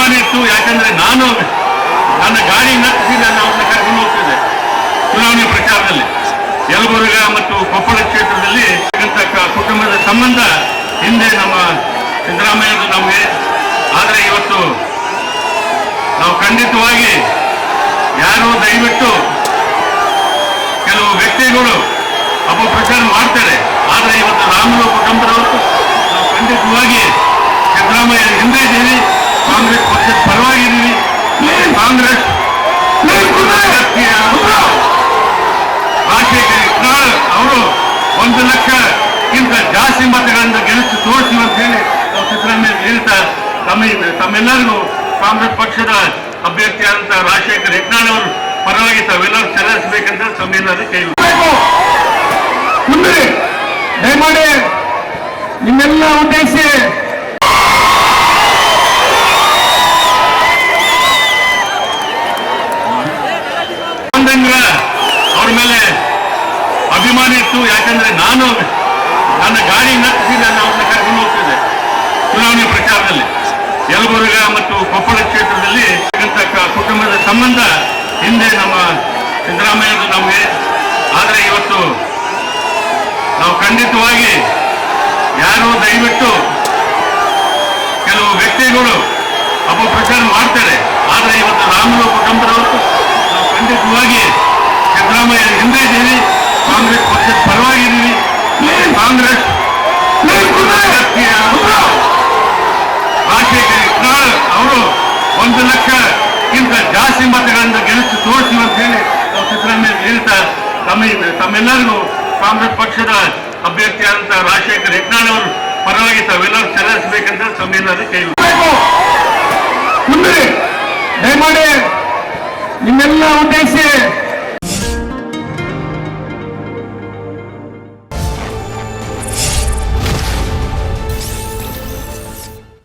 ನಾನು ನನ್ನ ಗಾಡಿ ನಟ್ಟಿಸಿ ನಾನು ಅವ್ರನ್ನ ಕರ್ಕೊಂಡು ಹೋಗ್ತಿದ್ದೆ ಚುನಾವಣೆ ಪ್ರಚಾರದಲ್ಲಿ. ಯಲಬುರ್ಗ ಮತ್ತು ಕೊಪ್ಪಳ ಕ್ಷೇತ್ರದಲ್ಲಿ ಕುಟುಂಬದ ಸಂಬಂಧ ಹಿಂದೆ ನಮ್ಮ ಸಿದ್ದರಾಮಯ್ಯರು ನಮಗೆ, ಆದರೆ ಇವತ್ತು ನಾವು ಖಂಡಿತವಾಗಿ ಯಾರು ದಯವಿಟ್ಟು ಕೆಲವು ವ್ಯಕ್ತಿಗಳು ಅಪಪ್ರಚಾರ ಮಾಡ್ತಾರೆ. ಆದರೆ ಇವತ್ತು ರಾಮುಲು ಕುಟುಂಬದವರು ನಾವು ಖಂಡಿತವಾಗಿ ಸಿದ್ದರಾಮಯ್ಯ ಹಿಂದೆ ಇದ್ದೀವಿ. ಕಾಂಗ್ರೆಸ್ ಪಕ್ಷದ ಪರವಾಗಿದ್ದೀವಿ ಕಾಂಗ್ರೆಸ್ ರಾಜಕೀಯ ರಾಜಶೇಖರ್ ಅವರು ಒಂದು ಲಕ್ಷಕ್ಕಿಂತ ಜಾಸ್ತಿ ಮತಗಳಿಂದ ಗೆಲ್ಲಿಸಿ ತೋರಿಸಿವೆ ಅಂತ ಹೇಳಿ ನಾವು ಸಿದ್ದರಾಮಯ್ಯ ಹೇಳ್ತಾ ತಮ್ಮ ತಮ್ಮೆಲ್ಲರಿಗೂ ಕಾಂಗ್ರೆಸ್ ಪಕ್ಷದ ಅಭ್ಯರ್ಥಿಯಾದಂತಹ ರಾಜಶೇಖರ್ ಇಕ್ನಾಳ್ ಅವರು ಪರವಾಗಿ ತಾವೆಲ್ಲರೂ ಚಲಾಯಿಸಬೇಕಂತ ತಮ್ಮೆಲ್ಲರೂ ಕೇಳಿ ದಯಮಾಡಿ ನಿಮ್ಮೆಲ್ಲ ಉದ್ದೇಶಿಸಿ ಅಭಿಮಾನ ಇತ್ತು. ಯಾಕಂದ್ರೆ ನಾನು ನನ್ನ ಗಾಡಿ ನಟ್ಟಿಸಿ ನಾನು ಅವ್ರನ್ನ ಕರ್ಕೊಂಡು ಹೋಗ್ತಿದ್ದೆ ಚುನಾವಣೆ ಪ್ರಚಾರದಲ್ಲಿ. ಯಲಬುರ್ಗ ಮತ್ತು ಕೊಪ್ಪಳ ಕ್ಷೇತ್ರದಲ್ಲಿ ಕುಟುಂಬದ ಸಂಬಂಧ ಹಿಂದೆ ನಮ್ಮ ಸಿದ್ದರಾಮಯ್ಯರು ನಮಗೆ, ಆದರೆ ಇವತ್ತು ನಾವು ಖಂಡಿತವಾಗಿ ಯಾರು ದಯವಿಟ್ಟು ಕೆಲವು ವ್ಯಕ್ತಿಗಳು ಅಪಪ್ರಚಾರ ಮಾಡ್ತಾರೆ. ಆದರೆ ಇವತ್ತು ರಾಮುಲು ಕುಟುಂಬದವರು ನಾವು ಖಂಡಿತವಾಗಿ ಸಿದ್ದರಾಮಯ್ಯ ಹಿಂದೆ ಇದ್ದೀವಿ. ಕಾಂಗ್ರೆಸ್ ಪಕ್ಷದ ಪರವಾಗಿದ್ದೀವಿ ಕಾಂಗ್ರೆಸ್ ರಾಜಕೀಯ ರಾಜಶೇಖರ್ ಅವರು ಒಂದು ಲಕ್ಷಕ್ಕಿಂತ ಜಾಸ್ತಿ ಮತಗಳಿಂದ ಗೆಲ್ಲಿಸಿ ತೋರಿಸಿವೆ ಅಂತ ಹೇಳಿ ನಾವು ಸಿದ್ದರಾಮಯ್ಯ ಹೇಳ್ತಾ ತಮ್ಮ ತಮ್ಮೆಲ್ಲರಿಗೂ ಕಾಂಗ್ರೆಸ್ ಪಕ್ಷದ ಅಭ್ಯರ್ಥಿಯಾದಂತಹ ರಾಜಶೇಖರ್ ಇಕ್ನಾಳ್ ಅವರು ಪರವಾಗಿ ತಾವೆಲ್ಲರೂ ಚಲಾಯಿಸಬೇಕಂತ ತಮ್ಮೆಲ್ಲರೂ ಕೇಳಿ ದಯಮಾಡಿ ನಿಮ್ಮೆಲ್ಲ ಉದ್ದೇಶಿಸಿ